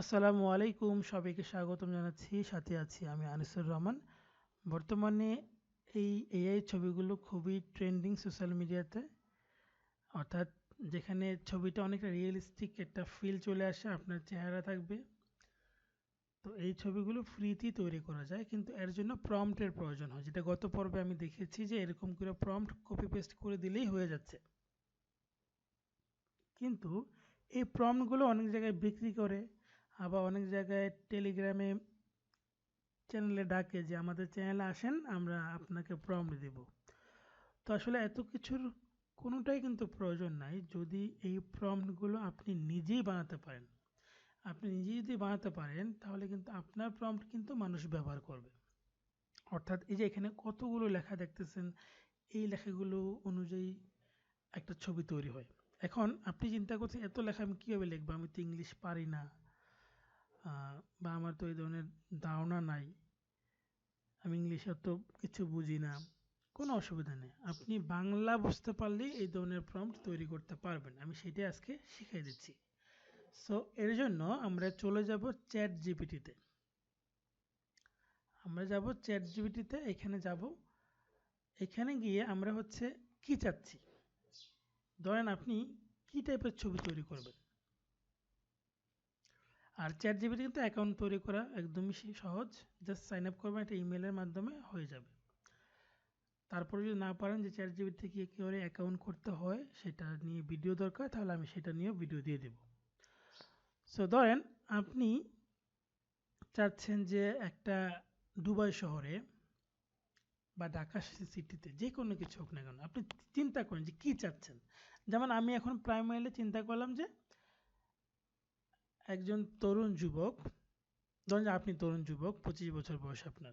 আসসালামু আলাইকুম, সবাইকে স্বাগতম জানাচ্ছি। সাথে আছি আমি আনিসুর রহমান। বর্তমানে এই এআই ছবিগুলো খুবই ট্রেন্ডিং সোশ্যাল মিডিয়াতে অর্থাৎ যেখানে ছবিটা অনেকটা রিয়েলিস্টিক একটা ফিল চলে আসে, আপনার চেহারা থাকবে। তো এই ছবিগুলো ফ্রিতেই তৈরি করা যায়, কিন্তু এর জন্য প্রম্পটের প্রয়োজন হয়। যেটা গত পর্বে আমি দেখেছি যে এরকম করে প্রম্পট কপি পেস্ট করে দিলেই হয়ে যাচ্ছে। কিন্তু এই প্রম্পটগুলো অনেক জায়গায় বিক্রি করে আবার অনেক জায়গায় টেলিগ্রামে চ্যানেলে ডাকে যে, আমাদের চ্যানেলে আসেন, আমরা আপনাকে প্রম্পট দেব। তো আসলে এত কিছুর কোনোটাই কিন্তু প্রয়োজন নাই। যদি এই প্রম্পটগুলো আপনি নিজেই বানাতে পারেন, আপনি নিজে যদি বানাতে পারেন, তাহলে কিন্তু আপনার প্রম্পট কিন্তু মানুষ ব্যবহার করবে। অর্থাৎ এই যে এখানে কতগুলো লেখা দেখতেছেন, এই লেখাগুলো অনুযায়ী একটা ছবি তৈরি হয়। এখন আপনি চিন্তা করছেন, এত লেখা আমি কীভাবে লিখব? আমি তো ইংলিশ পারি না। বা আমার তো এই ধরনের ধারণা নাই। আমি ইংলিশে অত কিছু বুঝি না। কোনো অসুবিধা নেই। আপনি বাংলা বুঝতে পারলেই এই ধরনের প্রম্পট তৈরি করতে পারবেন। আমি সেটাই আজকে শিখিয়ে দিচ্ছি। সো এর জন্য আমরা চলে যাব চ্যাট জিপিটিতে আমরা যাব চ্যাট জিপিটিতে এখানে যাব। এখানে গিয়ে আমরা হচ্ছে কি চাচ্ছি? ধরেন আপনি কি টাইপের ছবি তৈরি করবেন? আর চ্যাট জিপিটি কিন্তু অ্যাকাউন্ট তৈরি করা একদমই সহজ। জাস্ট সাইন আপ করবেন, একটা ইমেলের মাধ্যমে হয়ে যাবে। তারপরে যদি না পারেন যে চ্যাট জিপিটি থেকে কী করে অ্যাকাউন্ট করতে হয়, সেটা নিয়ে ভিডিও দরকার, তাহলে আমি সেটা নিয়েও ভিডিও দিয়ে দেব। সো ধরেন আপনি চাচ্ছেন যে একটা দুবাই শহরে বা ঢাকা সিটিতে যে কোনো কিছু হোক না কেন, আপনি চিন্তা করেন যে কী চাচ্ছেন। যেমন আমি এখন প্রাইমারিলি চিন্তা করলাম যে একজন তরুণ যুবক, ধরেন আপনি তরুণ যুবক, পঁচিশ বছর বয়স আপনার।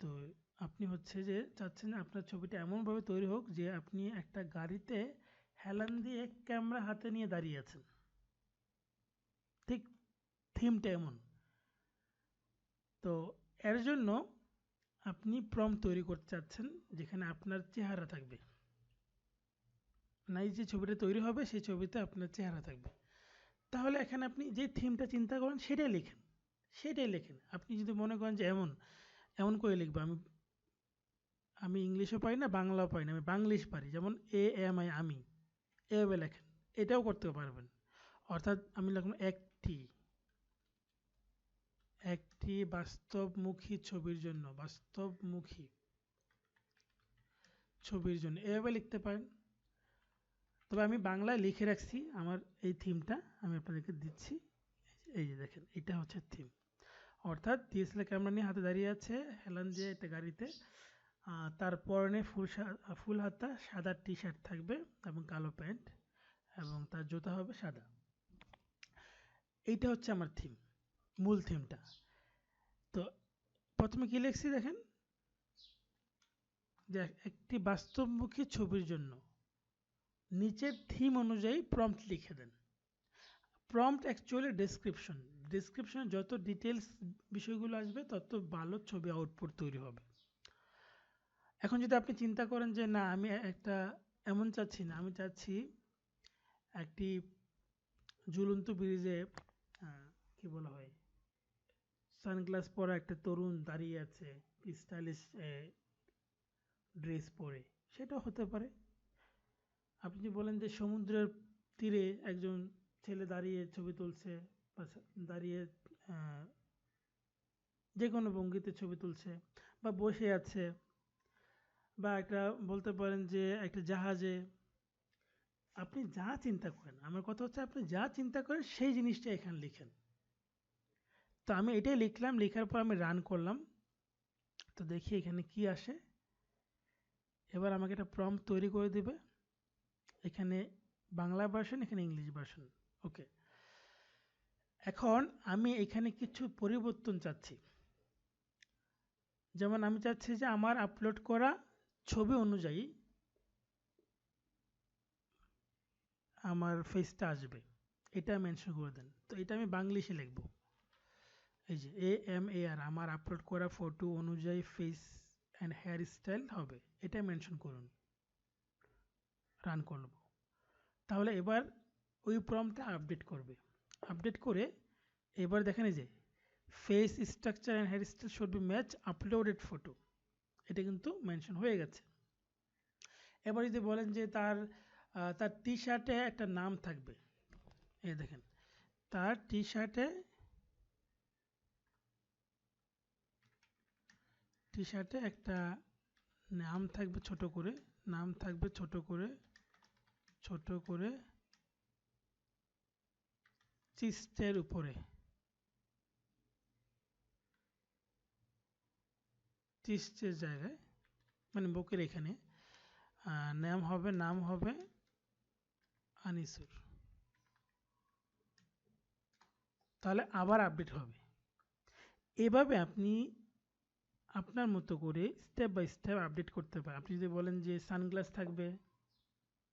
তো আপনি হচ্ছে যে চাচ্ছেন আপনার ছবিটা এমনভাবে তৈরি হোক যে আপনি একটা গাড়িতে হেলান দিয়ে ক্যামেরা হাতে নিয়ে দাঁড়িয়ে আছেন। ঠিক থিমটা এমন। তো এর জন্য আপনি প্রম তৈরি করতে চাচ্ছেন যেখানে আপনার চেহারা থাকবে। নাই যে ছবিটা তৈরি হবে, সেই ছবিতে আপনার চেহারা থাকবে। তাহলে এখানে আপনি যে থিমটা চিন্তা করেন, সেটাই লেখেন। সেটাই লেখেন। আপনি যদি মনে করেন যে এমন এমন করে লিখব, আমি আমি ইংলিশও পারি না, বাংলাও পারি না, আমি বাংলিশ পারি, যেমন এ এম আই আমি। এভাবে লেখেন। এটাও করতে পারবেন। অর্থাৎ আমি লিখলাম একটি। একটি বাস্তবমুখী ছবির জন্য, বাস্তবমুখী ছবির জন্য। এভাবে লিখতে পারেন। তবে আমি বাংলায় লিখে রাখছি আমার এই থিমটা, আমি আপনাদেরকে দিচ্ছি। এই যে দেখেন, এটা হচ্ছে থিম। অর্থাৎ ডিএসএলআর ক্যামেরা নিয়ে হাতে দাঁড়িয়ে আছে হেলান দিয়ে একটা গাড়িতে। তার পরনে ফুল ফুল হাতা, সাদা টি শার্ট থাকবে এবং কালো প্যান্ট এবং তার জুতা হবে সাদা। এইটা হচ্ছে আমার থিম, মূল থিমটা। তো প্রথমে কি লিখছি দেখেন? যে একটি বাস্তবমুখী ছবির জন্য নিচের থিম অনুযায়ী প্রম্পট লিখে দেন। প্রম্পট অ্যাকচুয়ালি ডেসক্রিপশন ডেসক্রিপশনে যত ডিটেলস বিষয়গুলো আসবে, তত ভালো ছবি আউটপুট তৈরি হবে। এখন যদি আপনি চিন্তা করেন যে, না, আমি একটা, এমন চাচ্ছি না, আমি চাচ্ছি একটি ঝুলন্ত ব্রিজে কি বলা হয় সানগ্লাস পরা একটা তরুণ দাঁড়িয়ে আছে স্টাইলিশ ড্রেস পরে। সেটা হতে পারে। আপনি বলেন যে সমুদ্রের তীরে একজন ছেলে দাঁড়িয়ে ছবি তুলছে বা দাঁড়িয়ে যে কোনো ভঙ্গিতে ছবি তুলছে বা বসে আছে বা একটা বলতে পারেন যে একটা জাহাজে, আপনি যা চিন্তা করেন, আমার কথা হচ্ছে আপনি যা চিন্তা করেন সেই জিনিসটা এখানে লিখেন। তো আমি এটাই লিখলাম, লেখার পর আমি রান করলাম। তো দেখি এখানে কি আসে। এবার আমাকে একটা প্রম তৈরি করে দেবে। এখানে বাংলা ভার্সন এখানে ইংলিশ ভার্সন ওকে এখন আমি এখানে কিছু পরিবর্তন চাচ্ছি। যেমন আমি চাচ্ছি যে আমার আপলোড করা ছবি অনুযায়ী আমার ফেসটা আসবে। এটা মেনশন করে দেন। তো এটা আমি বাংলিশে লিখব। এই যে এ এম এ আর আমার আপলোড করা ফটো অনুযায়ী ফেস অ্যান্ড হেয়ার স্টাইল হবে। এটা মেনশন করুন। রান করব। তাহলে এবার ওই প্রমটা আপডেট করবে। আপডেট করে এবার দেখেন যে face structure and hair style should be match uploaded photo এটা কিন্তু মেনশন হয়ে গেছে। এবার যদি বলেন যে তার তার টি শার্টে একটা নাম থাকবে। এই দেখেন, তার টি শার্টে টি শার্টে একটা নাম থাকবে ছোট করে, নাম থাকবে ছোট করে। ছোট করে চিস্টের উপরে। চিস্টের জায়গায় মানে বুকের এখানে। নাম হবে নাম হবে আনিসুর। তাহলে আবার আপডেট হবে। এভাবে আপনি আপনার মতো করে স্টেপ বাই স্টেপ আপডেট করতে পারেন। আপনি যদি বলেন যে সানগ্লাস থাকবে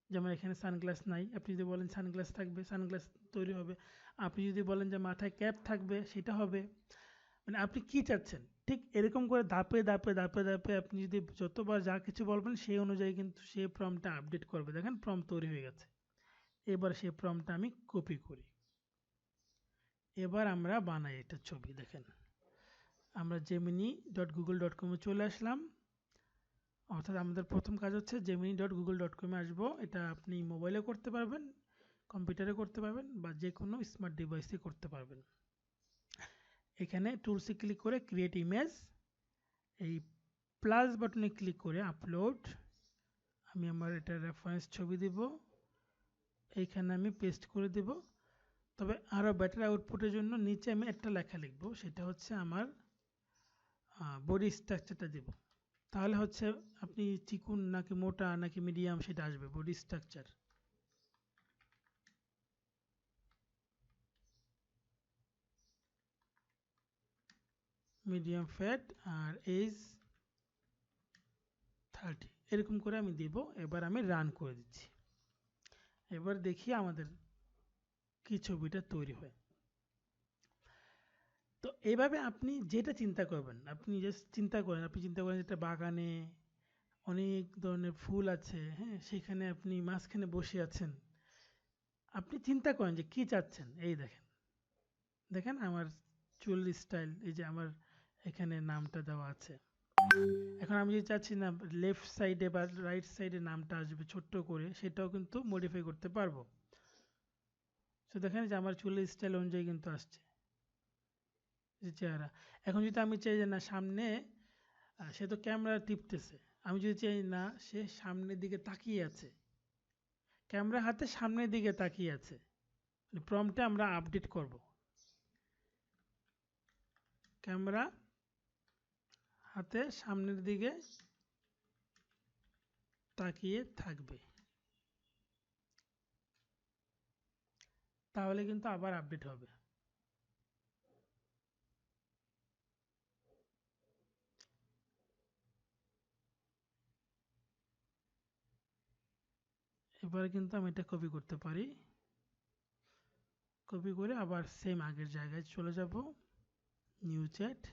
যেমন এখানে সানগ্লাস নাই। আপনি যদি বলেন সানগ্লাস থাকবে, সানগ্লাস তৈরি হবে। আপনি যদি বলেন যে মাথায় ক্যাপ থাকবে, সেটা হবে। মানে আপনি কি চাচ্ছেন? ঠিক এরকম করে ধাপে ধাপে ধাপে ধাপে আপনি যদি যতবার যা কিছু বলবেন, সেই অনুযায়ী কিন্তু সেই প্রমটা আপডেট করবে। দেখেন প্রম তৈরি হয়ে গেছে। এবার সেই প্রমটা আমি কপি করি। এবার আমরা বানাই এটা ছবি, দেখেন। আমরা জেমিনি ডট গুগল ডট কমে চলে আসলাম। অর্থাৎ আমাদের প্রথম কাজ হচ্ছে জেমিনি ডট গুগল ডট কমে আসব। এটা আপনি মোবাইলে করতে পারবেন কম্পিউটারে করতে পারবেন বা যে কোনো স্মার্ট ডিভাইসে করতে পারবেন। এখানে টুলসে ক্লিক করে ক্রিয়েট ইমেজ এই প্লাস বাটনে ক্লিক করে আপলোড আমি আমার এটা রেফারেন্স ছবি দিব, এইখানে আমি পেস্ট করে দেব। তবে আরও বেটার আউটপুটের জন্য নিচে আমি একটা লেখা লিখব, সেটা হচ্ছে আমার বডি স্ট্রাকচারটা দেব। তাহলে হচ্ছে আপনি চিকুন নাকি মোটা নাকি মিডিয়াম সেটা আসবে বডি স্ট্রাকচার মিডিয়াম ফ্যাট আর এজ থার্টি এরকম করে আমি দিব, এবার আমি রান করে দিচ্ছি। এবার দেখি আমাদের কি ছবিটা তৈরি হয়। এইভাবে আপনি যেটা চিন্তা করবেন, আপনি জাস্ট চিন্তা করেন, আপনি চিন্তা করেন একটা বাগানে অনেক ধরনের ফুল আছে হ্যাঁ সেখানে আপনি মাঝখানে বসে আছেন। আপনি চিন্তা করেন যে কি চাচ্ছেন? এই দেখেন দেখেন আমার চুল স্টাইল এই যে আমার এখানে নামটা দেওয়া আছে। এখন আমি যদি চাচ্ছি না লেফট সাইডে বা রাইট সাইডে নামটা আসবে ছোট্ট করে, সেটাও কিন্তু মডিফাই করতে পারব। তো দেখেন যে আমার চুলের স্টাইল অনুযায়ী কিন্তু আসছে। যে চেহারা। এখন যদি আমি চাই যে না, সামনে সে তো ক্যামেরা টিপতেছে। আমি যদি চাই না, সে সামনের দিকে তাকিয়ে আছে। ক্যামেরা হাতে সামনের দিকে তাকিয়ে আছে। প্রমটা আমরা আপডেট করব। ক্যামেরা হাতে সামনের দিকে তাকিয়ে থাকবে। তাহলে কিন্তু আবার আপডেট হবে। এবারে কিন্তু আমি এটা কপি করতে পারি। কপি করে আবার সেম আগের জায়গায় চলে যাব নিউ চ্যাট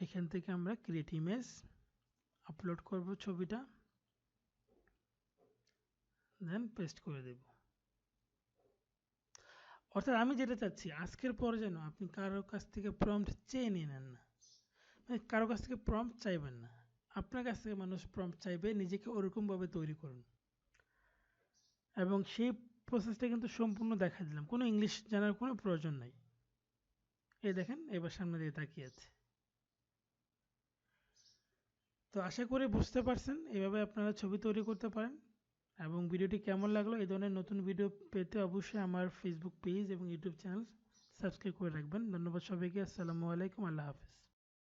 এখান থেকে আমরা ক্রিয়েট ইমেজ আপলোড করব ছবিটা। দেন পেস্ট করে দেব। অর্থাৎ আমি যেটা চাচ্ছি, আজকের পর যেন আপনি কারোর কাছ থেকে প্রম্পট চেয়ে নিয়ে নেন না। মানে কারোর কাছ থেকে প্রম্পট চাইবেন না। আপনার কাছ থেকে মানুষ প্রম্পট চাইবে, নিজেকে ওরকমভাবে তৈরি করুন। এবং সেই প্রসেসটা কিন্তু সম্পূর্ণ দেখা দিলাম। কোনো ইংলিশ জানার কোনো প্রয়োজন নাই। এই দেখেন, এবার সামনে দিয়ে তাকিয়ে আছে। তো আশা করি বুঝতে পারছেন, এভাবে আপনারা ছবি তৈরি করতে পারেন। এবং ভিডিওটি কেমন লাগল, এই ধরনের নতুন ভিডিও পেতে অবশ্যই আমার ফেসবুক পেজ এবং ইউটিউব চ্যানেল সাবস্ক্রাইব করে রাখবেন। ধন্যবাদ সবাইকে, আসসালামু আলাইকুম, আল্লাহ হাফিজ।